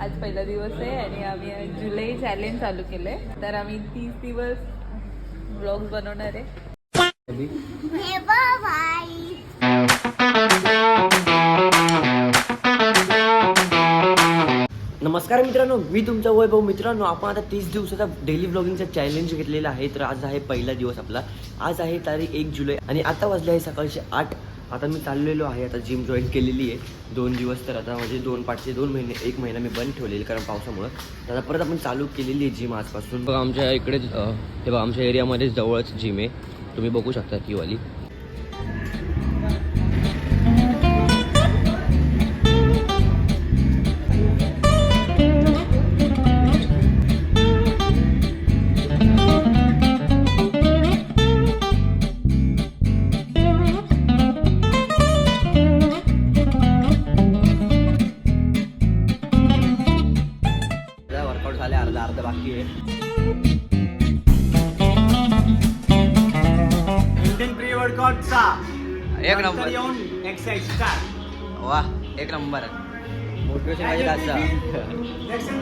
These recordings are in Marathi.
आज पहिला दिवस आहे आणि आम्ही जुलै चॅलेंज चालू केलंय. तर आम्ही तीस दिवस ब्लॉग बनवणार आहे. नमस्कार मित्रांनो मी तुमचा वैभव. मित्रांनो आपण आता तीस दिवसाचा डेली ब्लॉगिंगचा चॅलेंज घेतलेला आहे. तर आज आहे पहिला दिवस आपला. आज आहे तारीख एक जुलै आणि आता वाजले आहे सकाळचे आठ. आता मी चाललेलो आहे आता जिम जॉईन केलेली आहे. दोन दिवस तर आता म्हणजे दोन पाचशे दोन महिने एक महिना मी बंद ठेवलेली कारण पावसामुळं. तर आता परत आपण चालू केलेली आहे जिम आजपासून. बघा आमच्या इकडेच हे बघा आमच्या एरियामध्येच जवळच जिम आहे. तुम्ही बघू शकता ती वाली. एक नंबर. येऊन स्टार्ट वा एक नंबर. मोटिवेशन पाहिजे असं.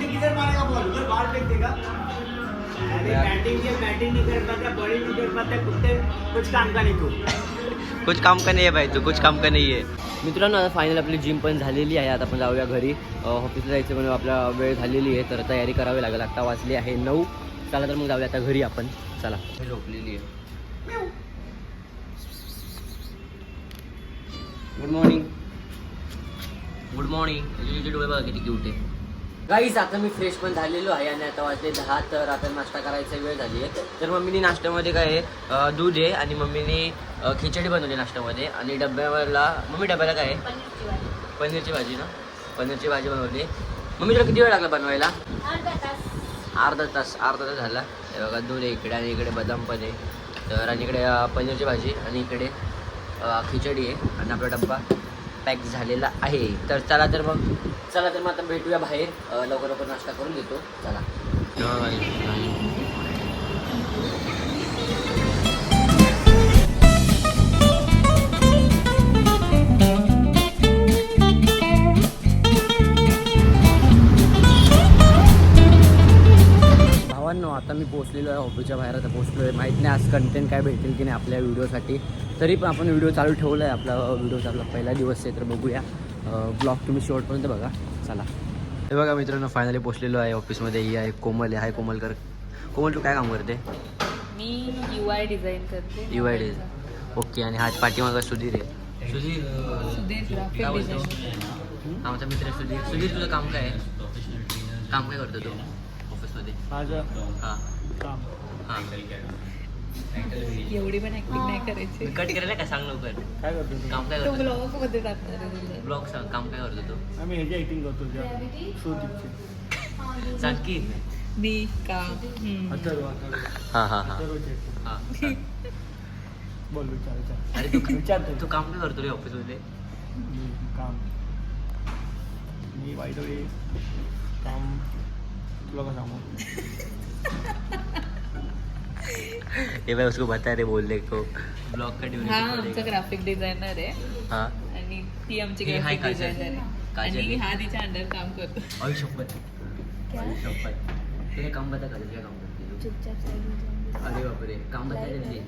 किधर मारेगा बॉल उधर बाहर फेंक देगा अरे. बैटिंग के बैटिंग नहीं कर पाता बॉलिंग नहीं कर पाता कुत्ते कुछ काम का नहीं तू? कुछ काम का नाही आहे भाई तू कुछ काम का नाही आहे. मित्रांनो आता फायनल आपली जिम पण झालेली आहे आता आपण जाऊया घरी. ऑफिसला जायचं म्हणून आपला वेळ झालेली आहे तर तयारी करावी लागेल. आता वाजली आहे नऊ. चला तर मग जाऊया आता घरी आपण. चला. झोपलेली आहे. गुड मॉर्निंग गुड मॉर्निंग डोळे बघा किती क्यूट आहे. गाईस आता मी फ्रेश पण झालेलो आहे आणि आता वाजले दहा तर आता नाश्ता करायचा वेळ झाली आहे. तर मम्मीने नाश्त्यामध्ये काय आहे दूध आहे आणि मम्मीने खिचडी बनवली नाश्त्यामध्ये आणि डब्यावरला मम्मी डब्याला काय आहे? पनीरची भाजी. ना? पनीरची भाजी बनवली. मम्मी तुला किती वेळ लागला बनवायला? अर्धा तास. अर्धा तास झाला. हे बघा दूध आहे इकडे आणि इकडे बदाम पण आहे. तर आणि इकडे पनीरची भाजी आणि इकडे खिचडी आहे आणि आपला डब्बा पॅक झालेला आहे. तर चला तर मग चला तर मग आता भेटूया बाहेर. लवकर लवकर नाश्ता करून घेतो. चला. आज कंटेंट काय भेटेल की नाही आपल्या व्हिडिओसाठी. तरी पण आपण व्हिडिओ चालू ठेवला आहे आपला व्हिडिओचा आपला पहिला दिवस आहे तर बघूया. ब्लॉग तुम्ही शेवटपर्यंत बघा. चला. हे बघा मित्रांनो फायनली पोचलेलो आहे ऑफिसमध्ये ही आहे कोमल आहे. हाय कोमलकर. कोमल तू काय काम करते? मी यू आय डिझाईन करते. यू आय डी ओके आणि हा पाठीमागा सुधीर आहे. सुधीर सुधीर? डिझाईन आमचा मित्र सुधीर. सुधीर तुझं काम काय आहे? काम काय करतो तू? ऑफिसमध्ये हां. काम. हां. एवढी पण ऍक्टिंग नाही करायची. कट करायला काय सांग लवकर. काय करतो काम काय तो करतो? ब्लॉगमध्ये तुझं. ब्लॉग सांग काम काय करतो तू? आम्ही ह्याची ऍक्टिंग करतो सुदीपची सांग की. मी काम हम्म. अथर्व अथर्व. हां हां हां. अथर्वची. acting. हां. बोल विचार विचार. अरे तू विचार तू. तू काम काय करतो रे ऑफिसमध्ये? मी काम. मी वाईट वेळी काम तुला का सांगू? ये भाई उसको बता रे बोलने को. ब्लॉग का हा आमचा ग्राफिक डिझायनर आहे. हां. आणि ती आमची हे हाय ग्राफिक काजल. डिझायनर आहे. काजल आणि आहे. हा तिच्या अंडर काम करतो. आई शपथ. आई शपथ. तुझे काम बता कर क्या काम करते तू अरे बाप रे काम बता जल्दी.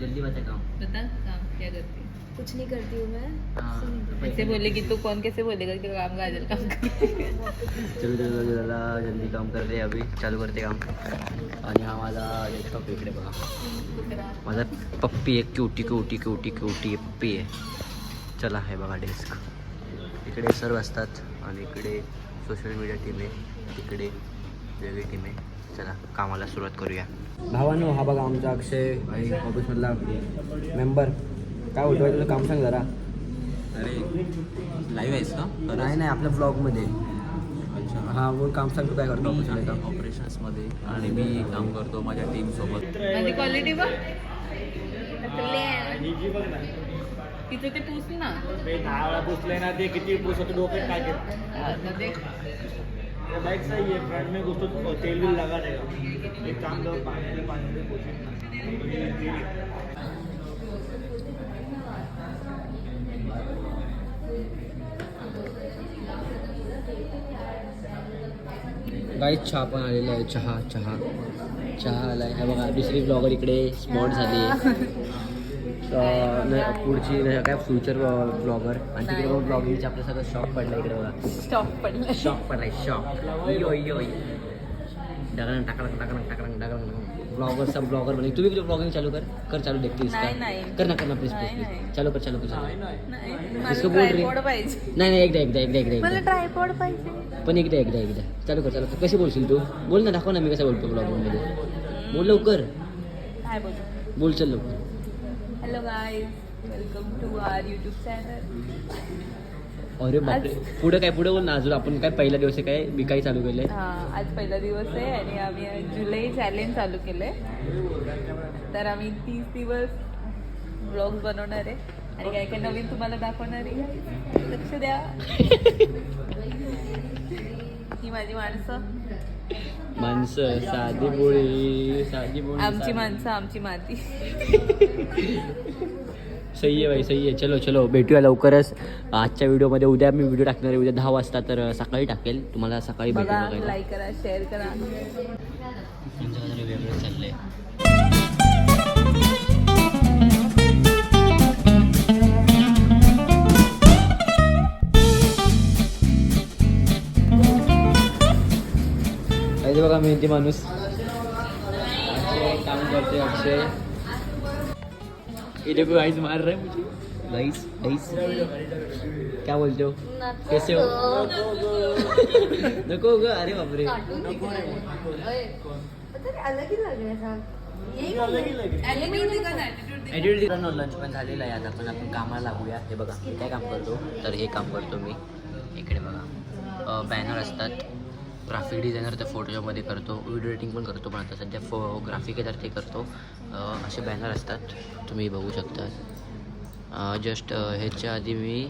जल्दी बता काम. बता काम क्या करते? कुछ नहीं करती हूँ मैं। हाँ ऐसे बोले कि तू? कौन कैसे बोलेगा कि काम काजल काम चलो चलो चलो जल्दी काम करते अभी। चालू करते काम। आणि हा माझा डेस्कटॉप इकडे बघा माझा पप्पी आहे क्यूटी क्यूटी क्यूटी क्यूटी पप्पी आहे चला हे बघा डेस्क इकडे सर्व असतात आणि इकडे सोशल मीडिया टीम आहे. तिकडे वेगळी टीम आहे. चला कामाला सुरुवात करूया. भावानो हा बघा आमचा अक्षय भाई ऑफिसमधला मेंबर काय होतं तुझं काम सांग जरा. अरे लाईव्ह आहेस का? नाही नाही आपल्या ब्लॉगमध्ये अच्छा. हा बोल काम सांग तू काय करतो मी ऑफिसमध्ये आहे काम ऑपरेशन्समध्ये आणि मी काम करतो माझ्या टीमसोबत माझी क्वालिटी बघ. तिचं ते पूछ ना. बे दहा वेळा पुसले ना ते किती पुसत डोक्यात काय बाइक सही है फ्रंट में कुछ तो तेल भी लगा रहेगा एक काम करो पानी में पानी में पोछे काही चहा पण आलेला आहे. चहा चहा. चहा आला आहे बघा दुसरी ब्लॉगर इकडे स्पॉट झाली आहे. पुढची नाही काय फ्युचर ब्लॉगर आणि तिकडे बघा ब्लॉगिंगचे आपल्या सगळं शॉक पडलं इकडे बघा. शॉक पडलं शॉक पडलाय शॉक यो यो टाकरंग टाकरंग टाकरंग टाकडंग ब्लॉगरचा ब्लॉगर बने। तुम्ही ब्लॉगिंग चालू कर? कर चालू देखते नाही, नाही. कर ना कर ना प्लीज नाही, प्लीज नाही. चालू कर चालू कर चालू. नाही इसको बोल रही. नाही नाही एकदा एकदा एकदा एकदा मला एकदा ट्रायपॉड पाहिजे. पण एकदा एकदा एकदा चालू कर चालू कर। कशी बोलशील तू? बोल ना दाखव ना मी कसं बोलतो ब्लॉगमध्ये बोल लवकर. काय बोलू? बोल चल लवकर. Hello guys welcome to our YouTube channel अरे बापरे. पुढे काय पुढे बोल ना अजून. आपण काय पहिला दिवस आहे काय? काही चालू केलंय. हा आज पहिला दिवस आहे आणि आम्ही जुलै चॅलेंज चालू केलं आहे तर आम्ही तीस दिवस ब्लॉग्स बनवणार आहे. आणि काय काय नवीन तुम्हाला दाखवणार आहे लक्ष द्या. ही माझी माणसं. माणसं साधी बोळी साधी बोळी आमची माणसं आमची माती. सही आहे भाई सही आहे. चलो चलो भेटूया लवकरच. आजच्या व्हिडिओमध्ये उद्या मी व्हिडिओ टाकणार आहे. उद्या दहा वाजता तर सकाळी टाकेल. तुम्हाला सकाळी बघायला. लाईक करा शेअर करा. वेगळं चाललंय बघा मेहनती माणूस. काम करते अक्षय. ये देखो गाइस मार रहे हैं मुझे गाइस गाइस क्या बोलते हो कैसे हो नको ग अरे बापरे ॲटिट्यूड लंच पण झालेलं आहे आता पण आपण कामाला लागूया हे बघा काय काम करतो तर हे काम करतो मी इकडे बघा बॅनर असतात ग्राफिक डिझायनर तर फोटोमध्ये करतो व्हिडिओ एडिटिंग पण करतो पण आता सध्या फो ग्राफिक आहे तर ते करतो. असे बॅनर असतात तुम्ही बघू शकता. जस्ट ह्याच्या आधी मी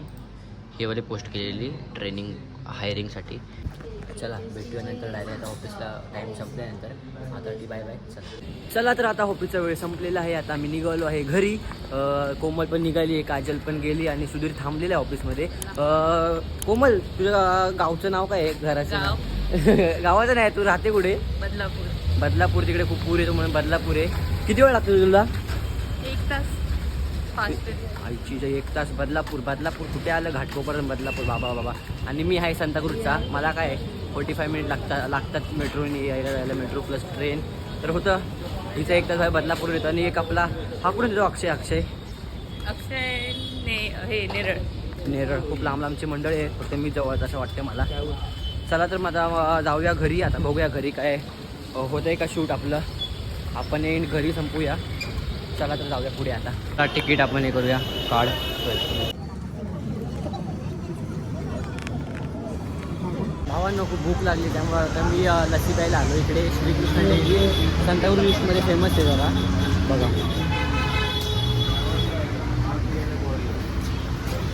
हे वाली पोस्ट केलेली ट्रेनिंग हायरिंगसाठी चला भेटूया नंतर डायरेक्ट आता ऑफिसला टाईम संपल्यानंतर. आता ती बाय बाय चला. चला तर आता ऑफिसचा वेळ संपलेला आहे आता मी निघालो आहे घरी. कोमल पण निघाली आहे काजल पण गेली आणि सुधीर थांबलेला आहे ऑफिसमध्ये कोमल तुझ्या गावचं नाव काय आहे? घराचं नाव? गावाचं नाही तू राहते कुठे? बदलापूर. बदलापूर तिकडे खूप पूर येतो म्हणून बदलापूर आहे. किती वेळ लागतो तुला? एक तास. आईची एक तास बदलापूर बदलापूर कुठे आलं? घाटकोपर्यंत बदलापूर बाबा बाबा आणि मी आहे सांताक्रूजचा मला काय फोर्टी फाय मिनिट लागतात लागतात मेट्रोने यायला जायला मेट्रो प्लस ट्रेन तर होतं हिचा एक तास आहे बदलापूर येतो. आणि एक आपला हा कुठे येतो? अक्षय अक्षय? अक्षय ने हे नेरळ. नेरळ. खूप लांब लांबची मंडळ आहे. फक्त मी जवळ असं वाटतं मला. चला तर माझा जाऊया घरी आता बघूया घरी काय होतं आहे का शूट आपलं. आपण एंड घरी संपूया. चला तर जाऊया पुढे आता. तिकीट आपण हे करूया काढ भावांना खूप भूक लागली त्यामुळे आता मी लस्सी प्यायला आलो इकडे. श्रीकृष्ण डेली लिस्टमध्ये फेमस आहे जरा. बघा.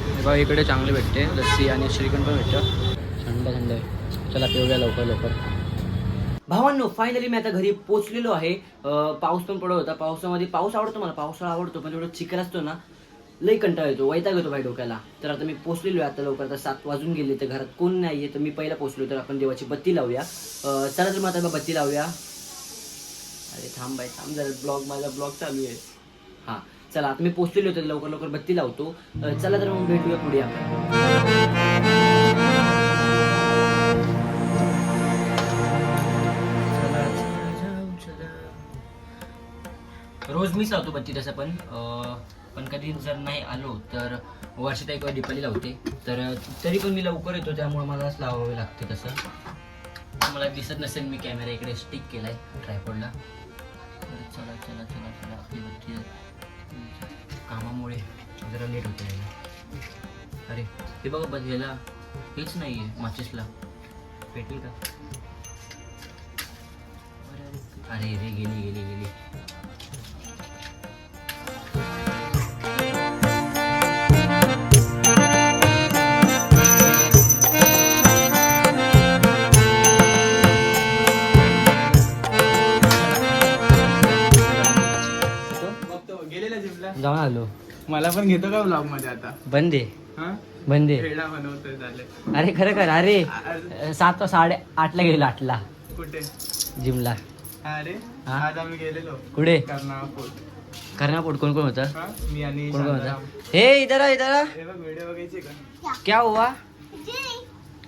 हे बघा इकडे चांगले भेटते. लस्सी आणि श्रीखंड पण भेटतं. थंड थंड आहे. चला पिऊया लवकर लवकर. भावांनो फायनली मी आता घरी पोचलेलो आहे. पाऊस पण पडत होता. पावसामध्ये पाऊस आवडतो मला. पावसाळा आवडतो पण एवढं चिखल असतो ना लई कंटाळा येतो वैताग येतो भाई डोक्याला. तर आता मी पोचलेलो आहे. आता लवकर आता सात वाजून गेले तर घरात कोण नाही आहे तर मी पहिला पोचलो. तर आपण देवाची बत्ती लावूया. चला तर मग आता बत्ती लावूया. अरे थांब बाय थांब जरा. ब्लॉग माझा ब्लॉग चालू आहे. हां चला आता मी पोचलेलो तर लवकर लवकर बत्ती लावतो. चला तर मग भेटूया पुढे आपण. रोज मीच लावतो बत्ती तसं पण. पण कधी जर नाही आलो तर वर्षात एक वेळ दीपाली लावते. तर तरी पण मी लवकर येतो त्यामुळे मलाच लावावे लागते तसं. मला दिसत नसेल मी कॅमेरा इकडे स्टिक केलाय ट्रायपॉडला चला चला चला चला. आपली बत्ती कामामुळे जरा लेट होते यायला. अरे ते बघा बस हेच नाही आहे माचिसला. पेटेल का? अरे अरे रे गेली गेली. जाऊन आलो. मला पण घेतो का ब्लॉगमध्ये आता? बंद. हा? बंद. बनवतोय झाले. अरे खरं कर अरे सात साडे आठला गेलो आठला. कुठे? जिमला. अरे? हा? आज आम्ही गेलेलो. कुठे? कर्नापूर कर्नापूर कोण कोण होतं? हा? मी आणि कोण कोण शांताराम. होतं? हे इधर आ, इधर आ. हे बघ व्हिडिओ बघायची का? क्या हुआ?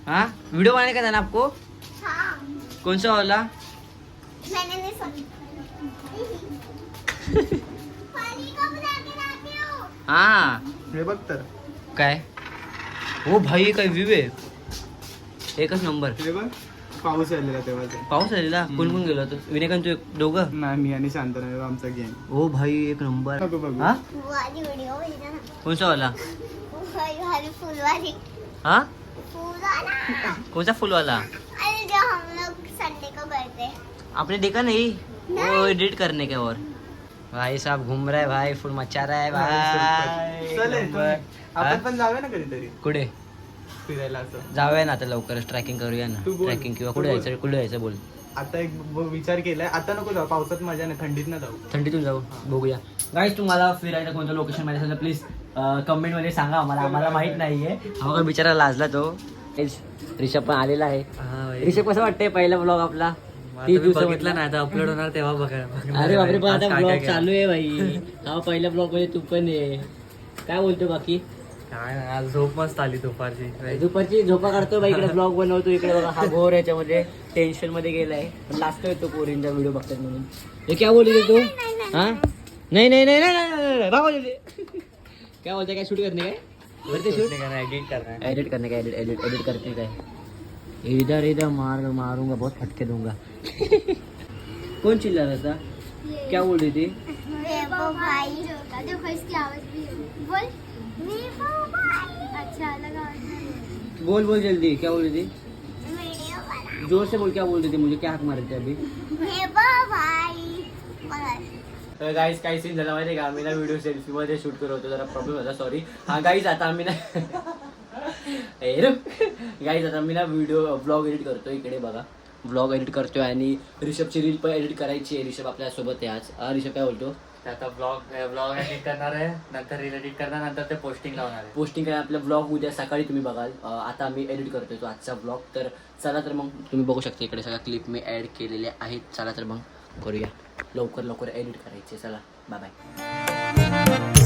हाँ? वीडियो बनाने का था ना आपको? कौन सा वाला? मैंने नहीं सुनी। हो. हाँ हे बघ तर. काय? हो भाई काय आहे? एकच नंबर. हे बघ पाऊस आलेला तेव्हा ते. पाऊस आलेला कोण कोण गेलो होतो? विनायकांत तू दोघं? नाही मी आणि शांताराम आमचा गँग. ओ भाई एक नंबर. बघू बघू. हा? वाली वीडियो भेजना ना कौन सा वाला? वाली वाली फूल वाली हाँ? फूल वाला कौन सा फुल वाला अरे जो हम लोग संडे को करते. हैं आपने देखा नहीं? वो एडिट करने के और. भाई साहब घूम रहा है भाई फुल मचा रहा है भाई चल. आपण? पण जाऊया ना कधीतरी? कुठे? फिरायला असं. जाऊया ना आता लवकरच ट्रॅकिंग करूया ना. तू बोल. ट्रॅकिंग किंवा तू कुठे बोल. जायचं कुठे जायचं बोल. आता एक ब- विचार केलाय आता नको जाऊ पावसात मजा नाही थंडीत ना जाऊ. थंडीतून जाऊ बघूया. गाईज तुम्हाला फिरायचं कोणतं लोकेशन माहिती असेल तर प्लीज कमेंटमध्ये सांगा आम्हाला आम्हाला माहीत नाहीये. हा बघा बिचारा लाजला तो. तेच रिषभ पण आलेला आहे. रिषभ कसं वाटतंय पहिला ब्लॉग आपला? तीस दिवसामधला नाही आता अपलोड होणार तेव्हा बघा अरे बापरे पण आता ब्लॉग चालू आहे भाई हा पहिला ब्लॉगमध्ये तू पण आहे काय बोलतो बाकी काय नाही, आज झोप मस्त आली दुपारची दुपारची झोपा काढतो बाई इकडे ब्लॉग बनवतो इकडे बघा हा घोर याच्यामध्ये टेन्शनमध्ये गेलाय पण लास्ट येतो पोरींचा व्हिडिओ बघतात म्हणून हे काय बोलते तू हा नाही नाही नाही नाही, नाही नाही, नाही. काय बोलते काय शूट करणे काय करते शूट एडिट करणार एडिट करने का एडिट एडिट एडिट करते काय इधर इधर मार मारूंगा बहुत फटके दूंगा। कौन चिल्ला रहा था? क्या बोल रही थी? वेबो भाई। देखो इसकी आवाज भी। बोल। वेबो भाई। अच्छा लगा बोल बोल जल्दी। क्या बोल रही थी? वीडियो बना। जोर से बोल क्या बोल रही थी? मुझे क्या हाक मार रहे थे अभी? तर गाईज काही सीन झाला माहिती का? आम्ही ना व्हिडिओ सेल्फी मध्ये शूट करत होतो जरा प्रॉब्लेम होता सॉरी हा गाईज आता आम्ही ना गाईज आता आम्ही ना व्हिडिओ ब्लॉग एडिट करतोय इकडे बघा. ब्लॉग एडिट करतोय आणि रिषभची रील पण एडिट करायची आहे. रिषभ आपल्यासोबत आहे आज. रिषभ काय बोलतो? आता ब्लॉग ब्लॉग एडिट करणार आहे. नंतर रील एडिट करणार नंतर ते पोस्टिंग लावणार आहे. पोस्टिंग काय? आपला ब्लॉग उद्या सकाळी तुम्ही बघाल. आता आम्ही एडिट करतोय तो आजचा ब्लॉग तर चला तर मग तुम्ही बघू शकता इकडे सगळ्या क्लिप मी ॲड केलेल्या आहेत. चला तर मग करूया. लवकर लवकर एडिट करायचे. चला. Bye bye